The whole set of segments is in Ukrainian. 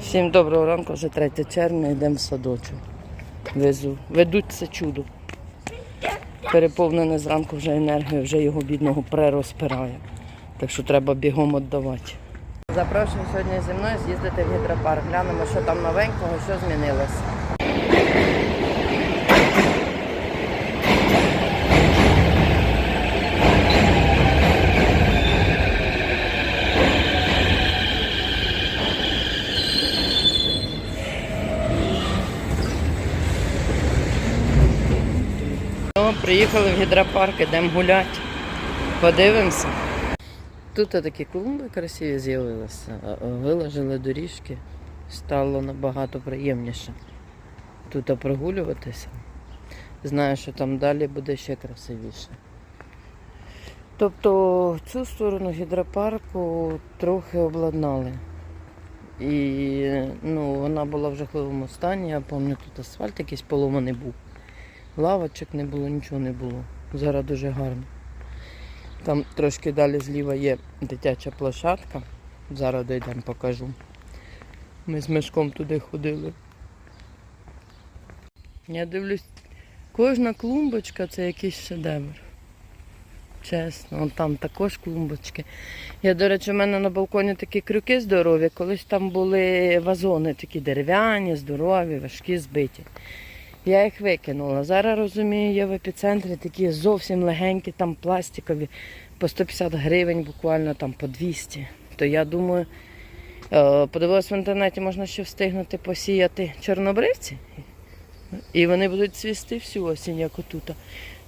Всім доброго ранку, вже 3 червня, йдемо в садочок. Везу. Ведуть це чудо. Переповнене зранку вже енергією вже його бідного прерозпирає. Так що треба бігом віддавати. Запрошую сьогодні зі мною з'їздити в гідропарк. Глянемо, що там новенького, що змінилося. Ну, приїхали в гідропарк, йдемо гуляти. Подивимося. Тут такі клумби красиві з'явилися. Виложили доріжки. Стало набагато приємніше тут прогулюватися. Знаю, що там далі буде ще красивіше. Тобто цю сторону гідропарку трохи обладнали. І ну, вона була в жахливому стані. Я пам'ятаю, тут асфальт якийсь поломаний був. Лавочок не було, нічого не було. Зараз дуже гарно. Там трошки далі зліва є дитяча площадка. Зараз дійдемо, покажу. Ми з мешком туди ходили. Я дивлюсь, кожна клумбочка це якийсь шедевр. Чесно, там також клумбочки. Я, до речі, у мене на балконі такі крюки здорові. Колись там були вазони такі дерев'яні, здорові, важкі, збиті. Я їх викинула. Зараз розумію, є в епіцентрі такі зовсім легенькі, там пластикові, по 150 гривень, буквально там по 200. То я думаю, е, подивилась в інтернеті, можна ще встигнути посіяти чорнобривці. І вони будуть цвісти всю осінь, як отут.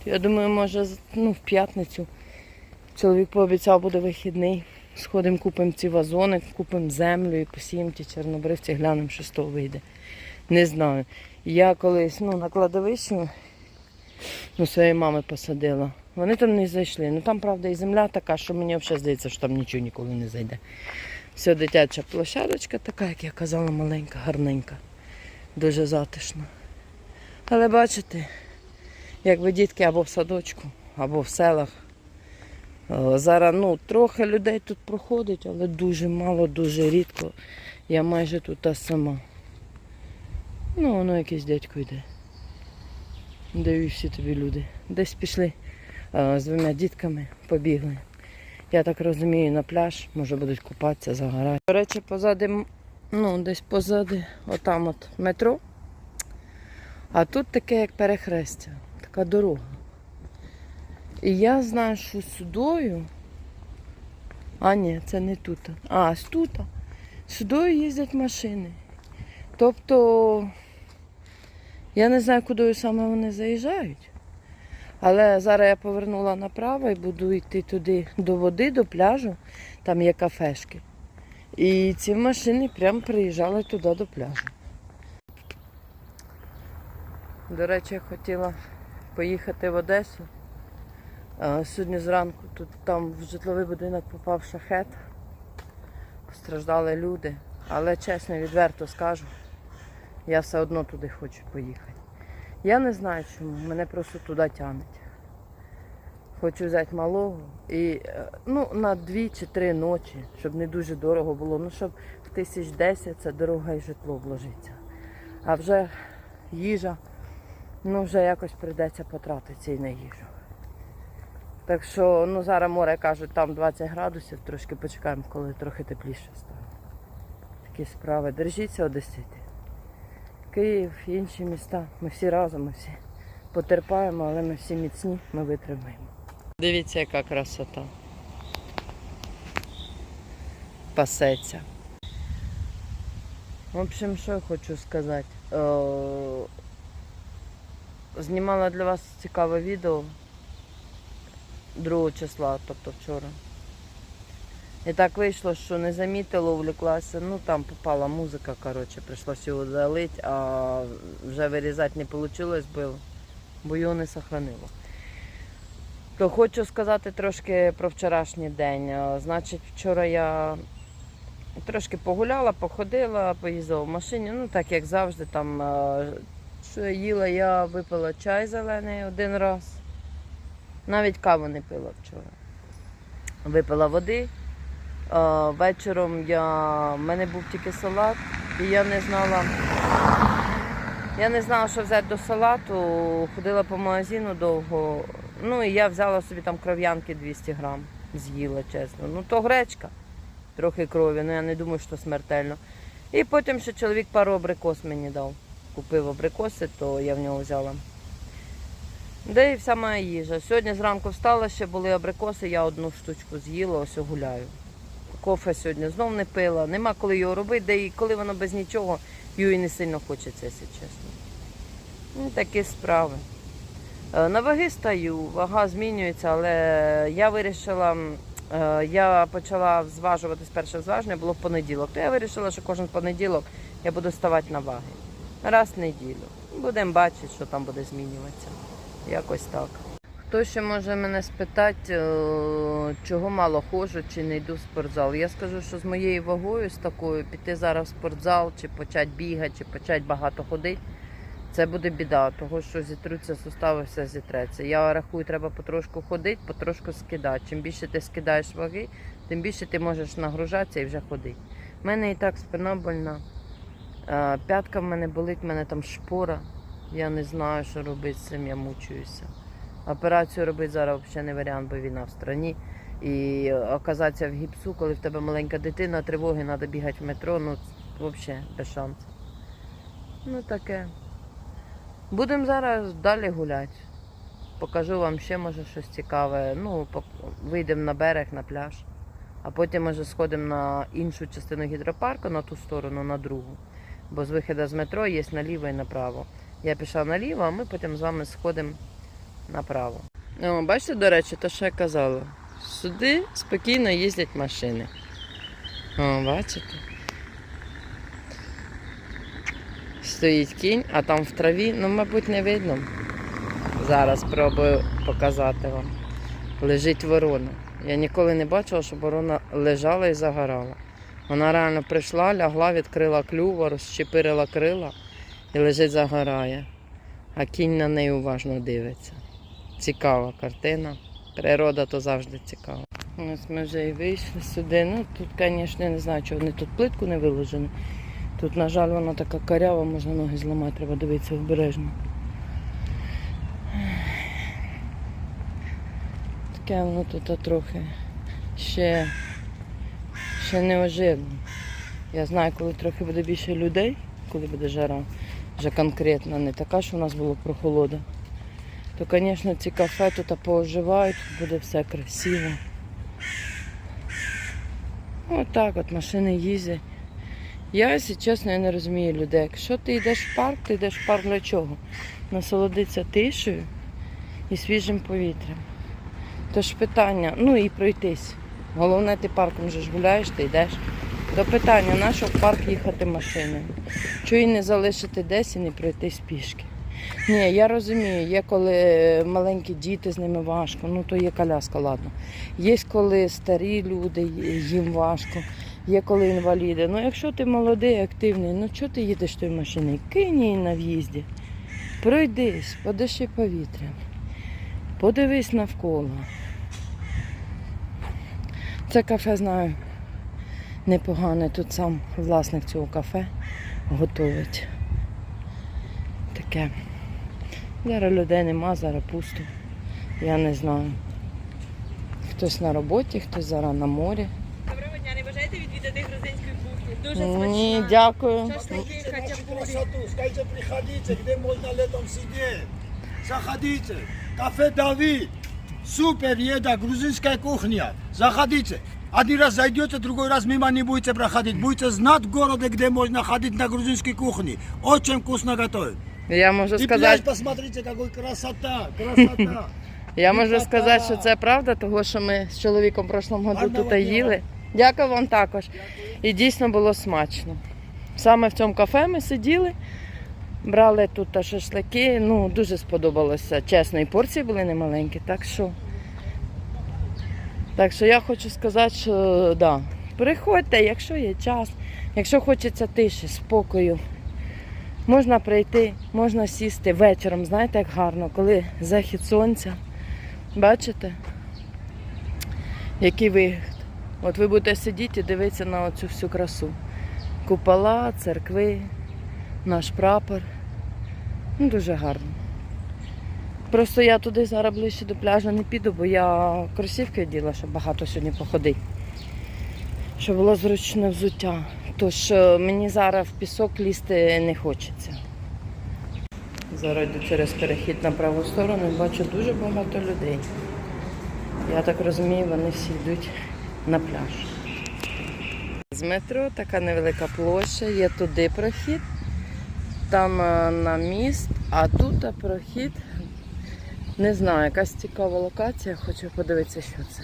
Я думаю, може, ну, в п'ятницю чоловік пообіцяв, буде вихідний. Сходимо, купимо ці вазони, купимо землю і посіємо ті чорнобривці, глянемо, що з того вийде. Не знаю. Я колись ну, на кладовищі ну, своєї мами посадила. Вони там не зайшли. Ну там, правда, і земля така, що мені взагалі здається, що там нічого ніколи не зайде. Все дитяча площадочка така, як я казала, маленька, гарненька. Дуже затишна. Але бачите, якби дітки або в садочку, або в селах. Зараз ну, трохи людей тут проходить, але дуже мало, дуже рідко. Я майже тут та сама. Ну, воно якийсь дядько йде. Даю тобі люди. Десь пішли е, з двома дітками, побігли. Я так розумію, на пляж, може будуть купатися, загорати. До речі, позади, ну, десь позади, отам от метро. А тут таке, як перехрестя, така дорога. І я знаю, що сюдою. А, ні, це не тут. А, з тут. Сюдою їздять машини. Тобто, я не знаю, куди саме вони заїжджають. Але зараз я повернула направо і буду йти туди до води, до пляжу. Там є кафешки. І ці машини прямо приїжджали туди до пляжу. До речі, я хотіла поїхати в Одесу. Сьогодні зранку тут там в житловий будинок попав шахет. Постраждали люди. Але чесно, відверто скажу, я все одно туди хочу поїхати. Я не знаю чому, мене просто туди тягнуть. Хочу взяти малого і е, ну, на дві чи три ночі, щоб не дуже дорого було. Ну, щоб в тисяч десять це дорога і житло вложиться. А вже їжа, ну вже якось прийдеться потратитися і на їжу. Так що, ну зараз море кажуть, там 20 градусів, трошки почекаємо, коли трохи тепліше стане. Такі справи. Держіться, одесити. Київ, інші міста. Ми всі разом, ми всі потерпаємо, але ми всі міцні, ми витримаємо. Дивіться, яка красота. Пасеться. В общем, що я хочу сказати. Е, Знімала для вас цікаве відео 2 числа, тобто вчора. І так вийшло, що не замітила, увлеклася. Ну там попала музика, коротше, прийшлося його залити, а вже вирізати не вийшло, бо, його не сохранило. То хочу сказати трошки про вчорашній день. Значить, вчора я трошки погуляла, походила, поїздила в машині, ну так як завжди, там що їла, я випила чай зелений один раз. Навіть каву не пила вчора. Випила води. А, вечором я... в мене був тільки салат, і я не знала. Я не знала, що взяти до салату. Ходила по магазину довго. Ну і я взяла собі там кров'янки 200 грам. З'їла, чесно. Ну то гречка, трохи крові, ну я не думаю, що смертельно. І потім ще чоловік пару абрикос мені дав. Купив абрикоси, то я в нього взяла. Де і вся моя їжа. Сьогодні зранку встала, ще були абрикоси, я одну штучку з'їла, ось гуляю. Кофе сьогодні знов не пила, нема коли його робити, де і коли воно без нічого, його і не сильно хочеться, якщо чесно. Ну, такі справи. Е, На ваги стаю, вага змінюється, але я вирішила, е, я почала зважуватись перше зваження, було в понеділок. То я вирішила, що кожен понеділок я буду ставати на ваги. Раз в неділю. Будемо бачити, що там буде змінюватися. Якось так. Хто ще може мене спитати, е, чого мало ходжу чи не йду в спортзал? Я скажу, що з моєю вагою, з такою, піти зараз в спортзал, чи почати бігати, чи почати багато ходити, це буде біда, того що зітруться сустави, все зітреться. Я рахую, треба потрошку ходити, потрошку скидати. Чим більше ти скидаєш ваги, тим більше ти можеш нагружатися і вже ходити. У мене і так спина больна. Е, П'ятка в мене болить, в мене там шпора. Я не знаю, що робити з цим, я мучуюся. Операцію робити зараз взагалі не варіант, бо війна в страні. І оказатися в гіпсу, коли в тебе маленька дитина, тривоги, треба бігати в метро, ну взагалі без шансів. Ну таке. Будемо зараз далі гуляти. Покажу вам ще може щось цікаве. Ну, вийдемо на берег, на пляж. А потім може сходимо на іншу частину гідропарку, на ту сторону, на другу. Бо з виходу з метро є наліво і направо. Я пішла наліво, а ми потім з вами сходимо направо. О, бачите, до речі, те, що я казала. Сюди спокійно їздять машини. О, бачите? Стоїть кінь, а там в траві, ну, мабуть, не видно. Зараз спробую показати вам. Лежить ворона. Я ніколи не бачила, щоб ворона лежала і загорала. Вона реально прийшла, лягла, відкрила клюва, розчепирила крила і лежить загорає. А кінь на неї уважно дивиться. Цікава картина. Природа то завжди цікава. Ось ми вже і вийшли сюди. Ну тут, звісно, не знаю, чого вони тут плитку не виложені. Тут, на жаль, вона така карява, можна ноги зламати, треба дивитися обережно. Таке воно тут трохи ще, ще не оживно. Я знаю, коли трохи буде більше людей, коли буде жара, вже конкретно, не така, що у нас було прохолода, то, звісно, ці кафе тут пооживають, тут буде все красиво. Отак от машини їздять. Я, якщо чесно, я не розумію людей. Якщо ти йдеш в парк, ти йдеш в парк для чого? Насолодитися тишею і свіжим повітрям. Тож питання, ну і пройтись. Головне, ти парком вже ж гуляєш, ти йдеш. До питання, на що в парк їхати машиною? Чого і не залишити десь і не пройтись пішки? Ні, я розумію, є коли маленькі діти з ними важко, ну то є коляска, ладно. Є коли старі люди, їм важко, є коли інваліди. Ну якщо ти молодий, активний, ну чого ти їдеш тою машиною? Кинь її на в'їзді, пройдись, подиши повітрям, подивись навколо. Це кафе знаю непогане. Тут сам власник цього кафе готовить. Таке. Зараз людей нема, зараз пусто. Я не знаю. Хтось на роботі, хтось зараз на морі. Доброго дня, не бажаєте відвідати грузинської кухні? Дуже смачна. Ні, дякую. Шашлики, хачапурі. скажите, приходите, где можно летом сидеть. Заходите. Кафе Давид. Супер еда, грузинская кухня. Заходите. Один раз зайдете, другой раз мимо не будете проходить. Будете знать в городе, где можно ходить на грузинской кухне. Очень вкусно готовят. Я можу пляж сказати, посмотрите, какой красота, красота. я можу Красота. сказати, що це правда, того що ми з чоловіком в прошлому году Гарного тут дня. їли. Дякую вам також. І дійсно було смачно. Саме в цьому кафе ми сиділи, брали тут та шашлики. Ну, дуже сподобалося. Чесно, і порції були немаленькі. Так що, так що я хочу сказати, що да, приходьте, якщо є час, якщо хочеться тиші, спокою. Можна прийти, можна сісти вечором, знаєте, як гарно, коли захід сонця. Бачите? Який вигляд. От ви будете сидіти і дивитися на оцю всю красу. Купола, церкви, наш прапор. Ну, дуже гарно. Просто я туди зараз ближче до пляжу не піду, бо я кросівки оділа, щоб багато сьогодні походити. Щоб було зручне взуття. Тож е, мені зараз в пісок лізти не хочеться. Зараз йду через перехід на праву сторону і бачу дуже багато людей. Я так розумію, вони всі йдуть на пляж. З метро така невелика площа, є туди прохід, там е, на міст, а тут прохід. Не знаю, якась цікава локація, хочу подивитися, що це.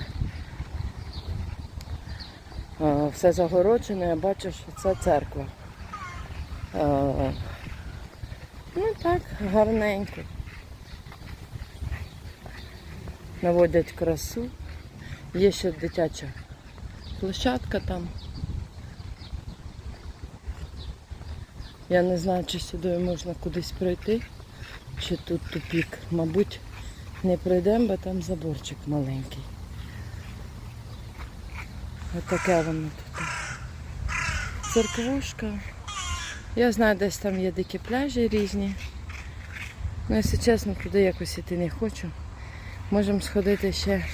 Е, Все загороджено, я бачу, що це церква. Е, Ну так, гарненько. Наводять красу. Є ще дитяча площадка там. Я не знаю, чи сюди можна кудись пройти, чи тут тупік. Мабуть, не пройдемо, бо там заборчик маленький. Отаке воно тут. Церквушка. Я знаю, десь там є дикі пляжі різні. Ну, якщо чесно, туди якось іти не хочу. Можемо сходити ще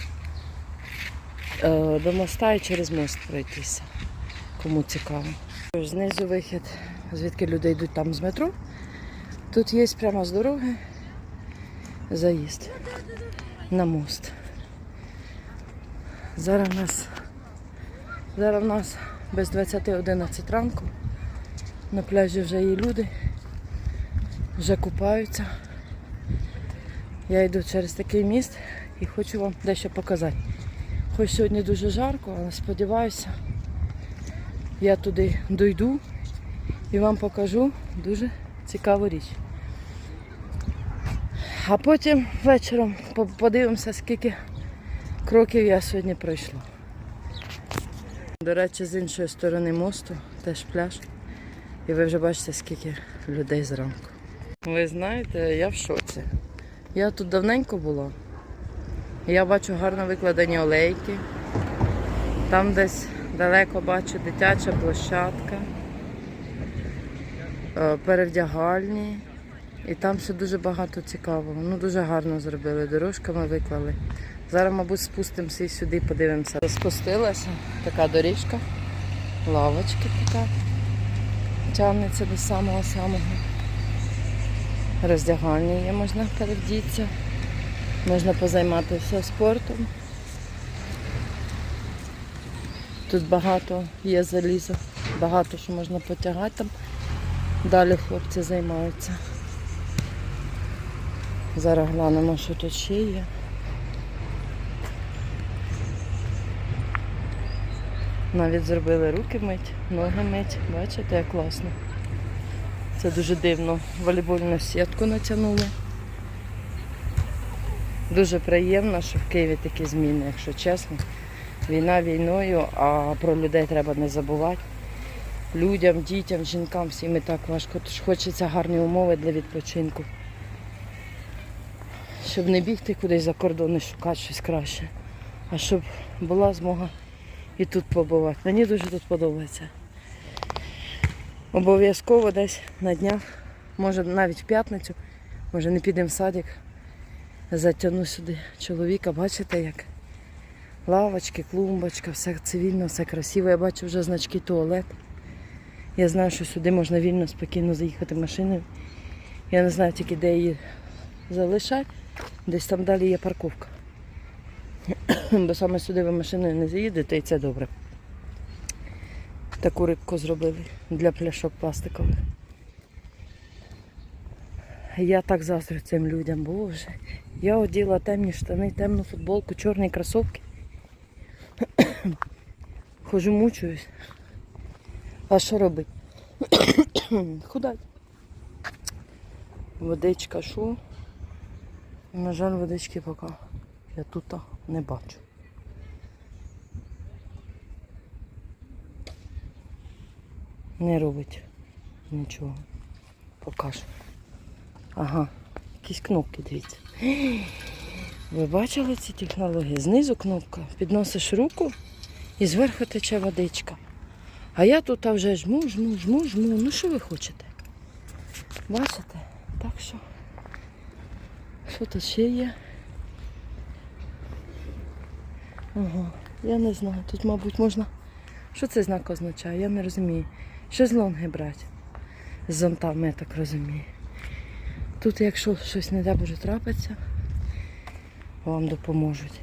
е, до моста і через мост пройтися. Кому цікаво. Знизу вихід, звідки люди йдуть там з метро. Тут є прямо з дороги заїзд на мост. Зараз у нас, зараз у нас без 20.11 ранку. На пляжі вже є люди, вже купаються. Я йду через такий міст і хочу вам дещо показати. Хоч сьогодні дуже жарко, але сподіваюся, я туди дойду і вам покажу дуже цікаву річ. А потім вечором подивимося, скільки кроків я сьогодні пройшла. До речі, з іншої сторони мосту теж пляж. І ви вже бачите, скільки людей зранку. Ви знаєте, я в шоці. Я тут давненько була. Я бачу гарно викладені олейки. Там десь далеко бачу дитяча площадка, е, перевдягальні. І там ще дуже багато цікавого. Ну дуже гарно зробили. Дорожками виклали. Зараз, мабуть, спустимося і сюди подивимося. Спустилася така доріжка, лавочки така тягнеться до самого самого роздягальні є, можна перевдітися, можна позайматися спортом. Тут багато є заліза, багато що можна потягати там. Далі хлопці займаються. Зараз глянемо, що тут ще є. Навіть зробили руки мить, ноги мить. Бачите, як класно. Це дуже дивно. Волейбольну сітку натягнули. Дуже приємно, що в Києві такі зміни, якщо чесно. Війна війною, а про людей треба не забувати. Людям, дітям, жінкам, всім і так важко. Тож хочеться гарні умови для відпочинку. Щоб не бігти кудись за кордон і шукати щось краще. А щоб була змога і тут побувати. Мені дуже тут подобається. Обов'язково десь на днях, може навіть в п'ятницю, може не підемо в садик, затягну сюди чоловіка, бачите як? Лавочки, клумбочка, все цивільно, все красиво. Я бачу вже значки туалет. Я знаю, що сюди можна вільно, спокійно заїхати машиною. Я не знаю тільки, де її залишати. Десь там далі є парковка. Бо саме сюди ви машиною не заїдете і це добре. Таку рибку зробили для пляшок пластикових. Я так заздрю цим людям, боже. Я оділа темні штани, темну футболку, чорні кросовки. Хожу, мучуюсь. А що робити? Худать. Водичка що? На жаль, водички поки я тут не бачу. Не робить нічого. Покажу. Ага, якісь кнопки, дивіться. Ви бачили ці технології? Знизу кнопка. Підносиш руку І зверху тече водичка. А я тут вже жму, жму, жму, жму. Ну що ви хочете? Бачите? Так що. Що тут ще є? Ага, я не знаю. Тут, мабуть, можна. Що цей знак означає? Я не розумію. Шезлонги брати. З зонтами, я так розумію. Тут, якщо щось не дай Боже трапиться, вам допоможуть.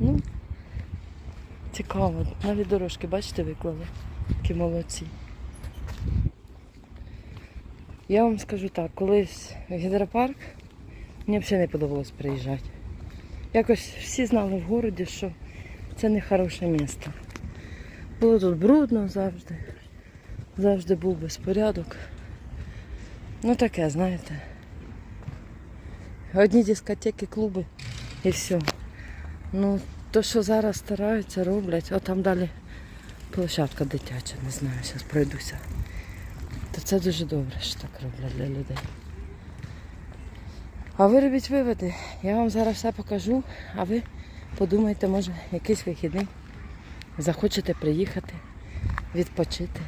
Ну, цікаво. Навіть дорожки, бачите, виклали. Які молодці. Я вам скажу так, колись гідропарк мені взагалі не подобалось приїжджати. Якось всі знали в городі, що це не хороше місто. Було тут брудно завжди. Завжди був безпорядок. Ну таке, знаєте. Одні дискотеки, клуби і все. Ну, то, що зараз стараються, роблять, от там далі площадка дитяча, не знаю, зараз пройдуся. То це дуже добре, що так роблять для людей. А ви робіть виводи. Я вам зараз все покажу, а ви подумайте, може, якийсь вихідний. Захочете приїхати, відпочити.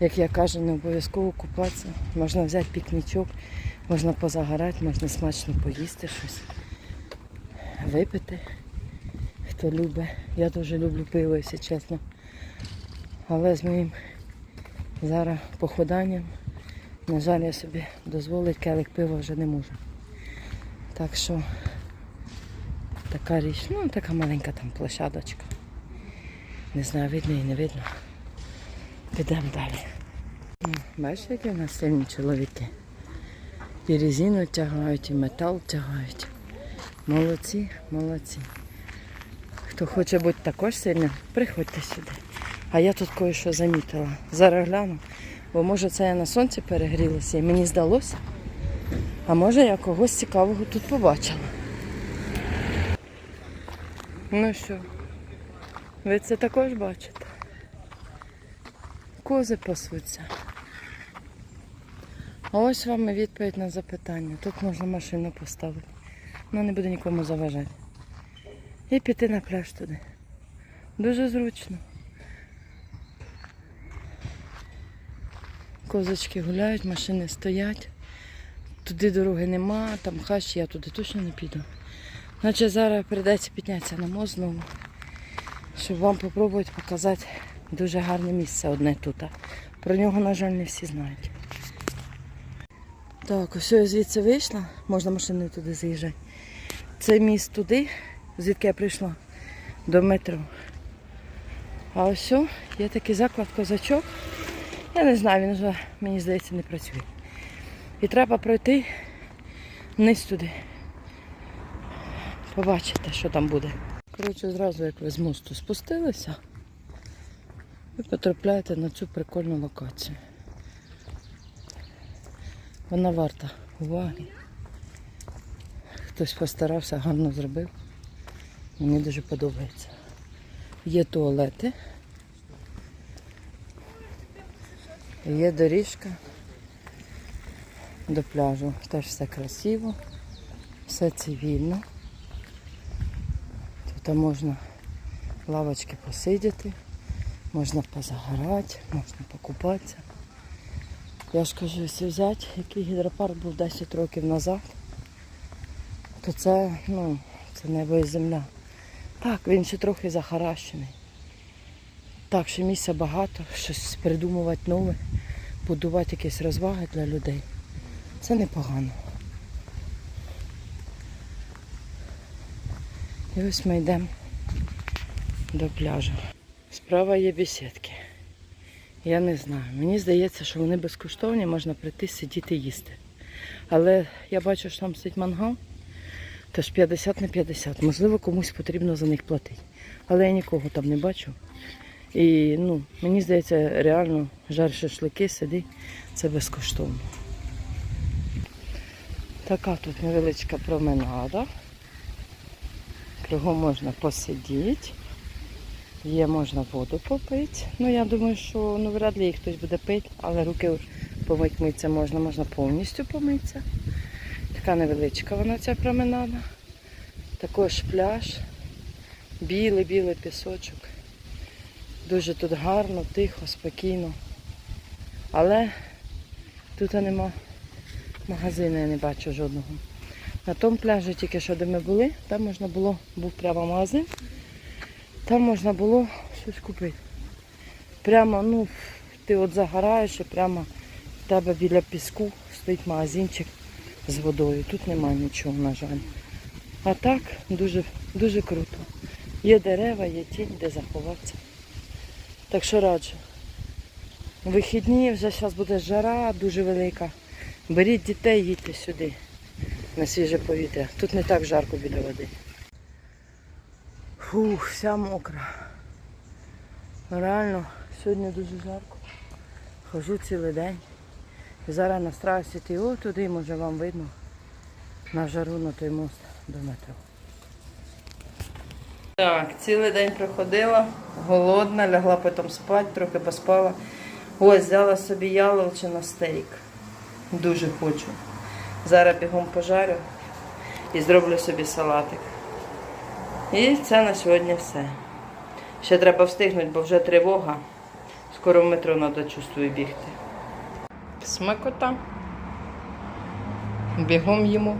Як я кажу, не обов'язково купатися. Можна взяти пікнічок, можна позагорати, можна смачно поїсти щось, випити. Хто любить. Я дуже люблю пиво, якщо чесно. Але з моїм зараз походанням, на жаль, я собі дозволити келик пива вже не можу. Так що така річ, ну така маленька там площадочка. Не знаю, видно і не видно. Підемо далі. Ну, Бачите, які в нас сильні чоловіки. І резину тягають, і метал тягають. Молодці, молодці. Хто хоче бути також сильним, приходьте сюди. А я тут кое-що замітила. Зараз гляну. Бо може це я на сонці перегрілася і мені здалося. А може я когось цікавого тут побачила. Ну що, ви це також бачите? Кози пасуться. А ось вам і відповідь на запитання. Тут можна машину поставити. Вона не буде нікому заважати. І піти на пляж туди. Дуже зручно. Козочки гуляють, машини стоять. Туди дороги нема, там хащі, я туди точно не піду. Значить зараз прийдеться піднятися на мост знову, щоб вам спробувати показати дуже гарне місце одне тут. Про нього, на жаль, не всі знають. Так, ось я звідси вийшла, можна машиною туди заїжджати. Це міст туди, звідки я прийшла до метро. А ось є такий заклад козачок. Я не знаю, він вже, мені здається, не працює. І треба пройти вниз туди. Побачите, що там буде. Коротше, зразу як ви з мосту спустилися, ви потрапляєте на цю прикольну локацію. Вона варта уваги. Хтось постарався, гарно зробив. Мені дуже подобається. Є туалети. Є доріжка до пляжу. Теж все красиво, все цивільно. Тут можна лавочки посидіти, можна позагорати, можна покупатися. Я ж кажу, якщо взяти, який гідропарк був 10 років назад, то це, ну, це небо і земля. Так, він ще трохи захаращений. Так, ще місця багато, щось придумувати нове, будувати якісь розваги для людей. Це непогано. І ось ми йдемо до пляжу. Справа є бесідки. Я не знаю. Мені здається, що вони безкоштовні, можна прийти, сидіти, їсти. Але я бачу, що там стоїть мангал, тож 50 на 50. Можливо, комусь потрібно за них платити. Але я нікого там не бачу. І ну, мені здається, реально жар шашлики, сиди, це безкоштовно. Така тут невеличка променада. Кругом можна посидіти. Є, можна воду попити. Ну, я думаю, що ну, вряд ли їх хтось буде пити, але руки помити митися можна, можна повністю помитися. Така невеличка вона ця променада. Також пляж, білий-білий пісочок. Дуже тут гарно, тихо, спокійно. Але тут нема магазину, я не бачу жодного. На тому пляжі, тільки що де ми були, там можна було, був прямо магазин, там можна було щось купити. Прямо, ну, ти от загораєш і прямо в тебе біля піску стоїть магазинчик з водою. Тут немає нічого, на жаль. А так дуже, дуже круто. Є дерева, є тінь, де заховатися. Так що раджу. Вихідні вже зараз буде жара дуже велика. Беріть дітей, їдьте сюди на свіже повітря. Тут не так жарко біля води. Фух, вся мокра. Реально, сьогодні дуже жарко. Хожу цілий день. І зараз настраюся йти о туди, може вам видно. На жару на той мост до метро. Так, цілий день проходила, голодна, лягла потім спати, трохи поспала. Ось взяла собі яловичину стейк. Дуже хочу. Зараз бігом пожарю і зроблю собі салатик. І це на сьогодні все. Ще треба встигнути, бо вже тривога. Скоро в метро треба чувствую бігти. Смакота. Бігом їмо.